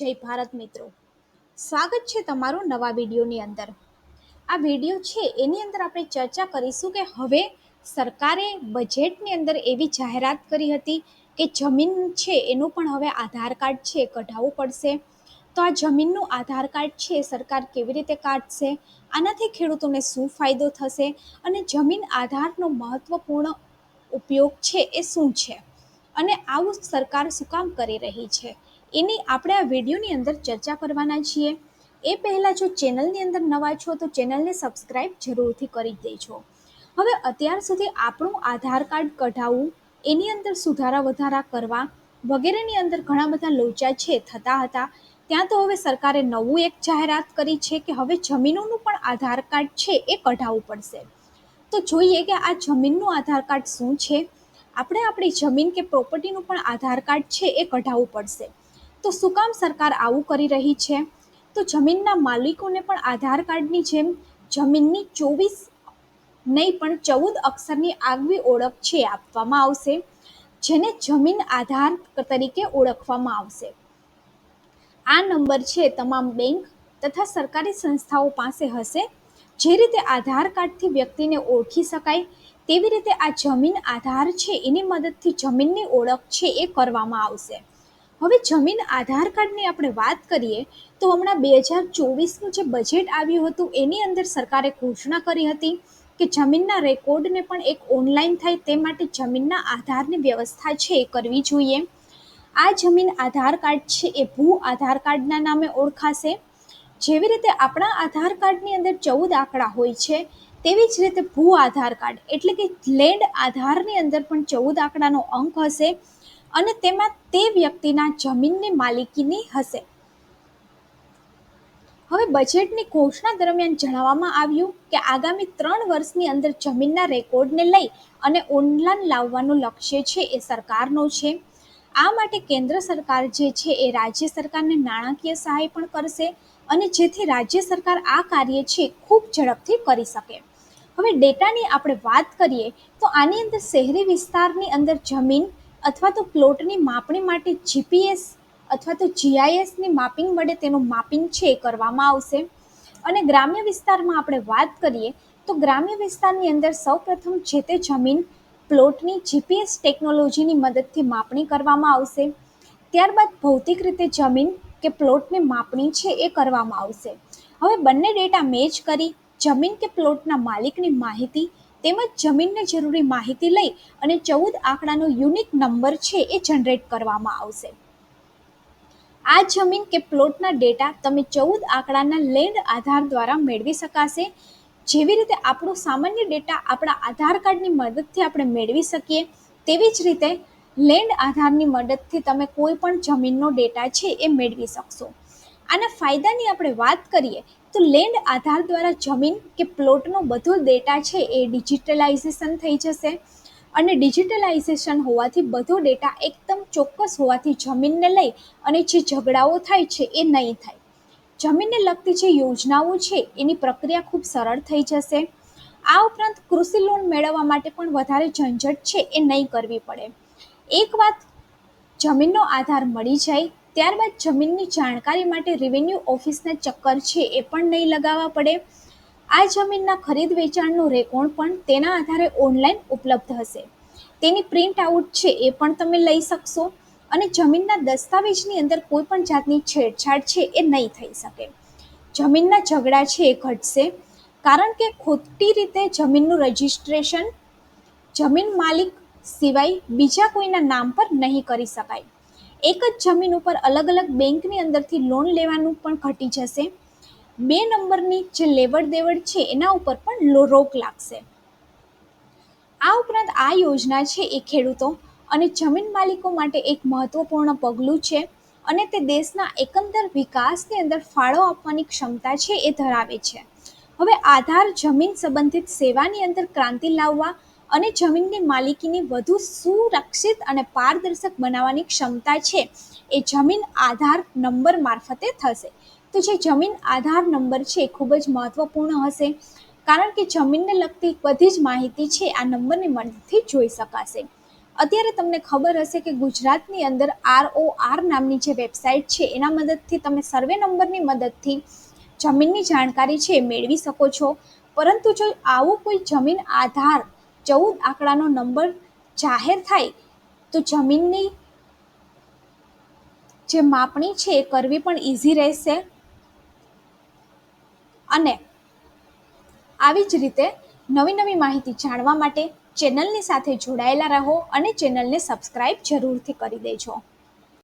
જય ભારત મિત્રો. સ્વાગત છે તમારું નવા વિડીયોની અંદર. આ વીડિયો છે, એની અંદર આપણે ચર્ચા કરીશું કે હવે સરકારે બજેટની અંદર એવી જાહેરાત કરી હતી કે જમીન છે, એનું પણ હવે આધાર કાર્ડ છે, કઢાવવું પડશે. તો આ જમીનનું આધાર કાર્ડ છે, સરકાર કેવી રીતે કાઢશે? આનાથી ખેડૂતોને શું ફાયદો થશે? અને જમીન આધારનો મહત્વપૂર્ણ ઉપયોગ છે, એ શું છે? અને આવું સરકાર શું કામ કરી રહી છે? એની આપણે આ વિડીયોની અંદર ચર્ચા કરવાના છીએ. એ પહેલાં જો ચેનલની અંદર નવા છો તો ચેનલને સબસ્ક્રાઈબ જરૂરથી કરી દેજો. હવે અત્યાર સુધી આપણું આધાર કાર્ડ કઢાવવું, એની અંદર સુધારા વધારા કરવા વગેરેની અંદર ઘણા બધા લોચા છે, થતા હતા. ત્યાં તો હવે સરકારે નવું એક જાહેરાત કરી છે કે હવે જમીનોનું પણ આધાર કાર્ડ છે એ કઢાવવું પડશે. તો જોઈએ કે આ જમીનનું આધાર કાર્ડ શું છે? આપણે આપણી જમીન કે પ્રોપર્ટીનું પણ આધાર કાર્ડ છે એ કઢાવવું પડશે. તો શું કામ સરકાર આવું કરી રહી છે? તો જમીનના માલિકોને પણ આધાર કાર્ડની જેમ જમીનની ચોવીસ નહીં, પણ ચૌદ અક્ષરની આગવી ઓળખ છે આપવામાં આવશે, જેને જમીન આધાર તરીકે ઓળખવામાં આવશે. આ નંબર છે તમામ બેંક તથા સરકારી સંસ્થાઓ પાસે હશે. જે રીતે આધાર કાર્ડથી વ્યક્તિને ઓળખી શકાય, તેવી રીતે આ જમીન આધાર છે, એની મદદથી જમીનની ઓળખ છે એ કરવામાં આવશે. હવે જમીન આધાર કાર્ડની આપણે વાત કરીએ, તો હમણાં બે હજાર ચોવીસનું જે બજેટ આવ્યું હતું, એની અંદર સરકારે ઘોષણા કરી હતી કે જમીનના રેકોર્ડને પણ એક ઓનલાઈન થાય, તે માટે જમીનના આધારની વ્યવસ્થા છે એ કરવી જોઈએ. આ જમીન આધાર કાર્ડ છે એ ભૂ આધાર કાર્ડના નામે ઓળખાશે. જેવી રીતે આપણા આધાર કાર્ડની અંદર ચૌદ આંકડા હોય છે, તેવી જ રીતે ભૂ આધાર કાર્ડ એટલે કે લેન્ડ આધારની અંદર પણ ચૌદ આંકડાનો અંક હશે. અને તેમાં તે વ્યક્તિના જમીનની માલિકીની હશે. હવે બજેટની ઘોષણા દરમિયાન જણાવવામાં આવ્યું કે આગામી ત્રણ વર્ષની અંદર જમીનના રેકોર્ડને લઈ અને ઓનલાઈન લાવવાનું લક્ષ્ય છે એ સરકારનો છે. આ માટે કેન્દ્ર સરકાર જે છે એ રાજ્ય સરકારને નાણાકીય સહાય પણ કરશે અને જેથી રાજ્ય સરકાર આ કાર્ય છે ખૂબ ઝડપથી કરી શકે. હવે ડેટાની આપણે વાત કરીએ તો આની અંદર શહેરી વિસ્તારની અંદર જમીન અથવા તો પ્લોટની માપણી માટે જીપીએસ અથવા તો જીઆઈએસની માપિંગ વડે તેનું માપિંગ છે એ કરવામાં આવશે. અને ગ્રામ્ય વિસ્તારમાં આપણે વાત કરીએ તો ગ્રામ્ય વિસ્તારની અંદર સૌપ્રથમ જે તે જમીન પ્લોટની જીપીએસ ટેકનોલોજીની મદદથી માપણી કરવામાં આવશે. ત્યારબાદ ભૌતિક રીતે જમીન કે પ્લોટની માપણી છે એ કરવામાં આવશે. હવે બંને ડેટા મેચ કરી જમીન કે પ્લોટના માલિકની માહિતી તેમજ જમીનને જરૂરી માહિતી લઈ અને ચૌદ આંકડાનો યુનિક નંબર છે એ જનરેટ કરવામાં આવશે. આ જમીન કે પ્લોટના ડેટા તમે ચૌદ આંકડાના લેન્ડ આધાર દ્વારા મેળવી શકાશે. જેવી રીતે આપણો સામાન્ય ડેટા આપણા આધાર કાર્ડની મદદથી આપણે મેળવી શકીએ, તેવી જ રીતે લેન્ડ આધારની મદદથી તમે કોઈ પણ જમીનનો ડેટા છે એ મેળવી શકશો. આના ફાયદાની આપણે વાત કરીએ તો લેન્ડ આધાર દ્વારા જમીન કે પ્લોટનો બધો ડેટા છે એ ડિજિટલાઇઝેશન થઈ જશે. અને ડિજિટલાઇઝેશન હોવાથી બધો ડેટા એકદમ ચોક્કસ હોવાથી જમીનને લઈ અને જે ઝઘડાઓ થાય છે એ નહીં થાય. જમીનને લગતી જે યોજનાઓ છે એની પ્રક્રિયા ખૂબ સરળ થઈ જશે. આ ઉપરાંત કૃષિ લોન મેળવવા માટે પણ વધારે ઝંઝટ છે એ નહીં કરવી પડે. એક વાત જમીનનો આધાર મળી જાય ત્યારબાદ જમીનની જાણકારી માટે રેવન્યુ ઓફિસના ચક્કર છે એ પણ નહીં લગાવવા પડે. આ જમીનના ખરીદ વેચાણનું રેકોર્ડ પણ તેના આધારે ઓનલાઈન ઉપલબ્ધ હશે. તેની પ્રિન્ટ આઉટ છે એ પણ તમે લઈ શકશો અને જમીનના દસ્તાવેજની અંદર કોઈ પણ જાતની છેડછાડ છે એ નહીં થઈ શકે. જમીનના ઝઘડા છે એ ઘટશે કારણ કે ખોટી રીતે જમીનનું રજિસ્ટ્રેશન જમીન માલિક સિવાય બીજા કોઈના નામ પર નહીં કરી શકાય. એક જ જમીન ઉપર અલગ અલગ બેંકની અંદરથી લોન લેવાનું પણ ઘટી જશે. બે નંબરની જે લેવડ દેવડ છે, એના ઉપર પણ રોક લાગશે. આ ઉપરાંત આ યોજના છે એ ખેડૂતો અને જમીન માલિકો માટે એક મહત્વપૂર્ણ પગલું છે અને તે દેશના એકંદર વિકાસની અંદર ફાળો આપવાની ક્ષમતા છે એ ધરાવે છે. હવે આધાર જમીન સંબંધિત સેવાની અંદર ક્રાંતિ લાવવા અને જમીનની માલિકીની વધુ સુરક્ષિત અને પારદર્શક બનાવવાની ક્ષમતા છે. એ જમીન આધાર નંબર મારફતે થશે. તો જે જમીન આધાર નંબર છે ખૂબ જ મહત્વપૂર્ણ હશે. કારણ કે જમીનને લગતી બધી જ માહિતી છે આ નંબરની મદદથી જોઈ શકાશે. અત્યારે તમને ખબર હશે કે ગુજરાતની અંદર આર ઓ આર નામની જે વેબસાઇટ છે એના મદદથી તમે સર્વે નંબરની મદદથી જમીનની જાણકારી છે, મેળવી શકો છો. પરંતુ જો આવું કોઈ જમીન આધાર ચૌદ આંકડાનો નંબર જાહેર થાય, તો જમીનની જે માપણી છે એ કરવી પણ ઇઝી રહેશે. અને આવી જ રીતે નવી નવી માહિતી જાણવા માટે ચેનલની સાથે જોડાયેલા રહો અને ચેનલને સબસ્ક્રાઈબ જરૂરથી કરી દેજો.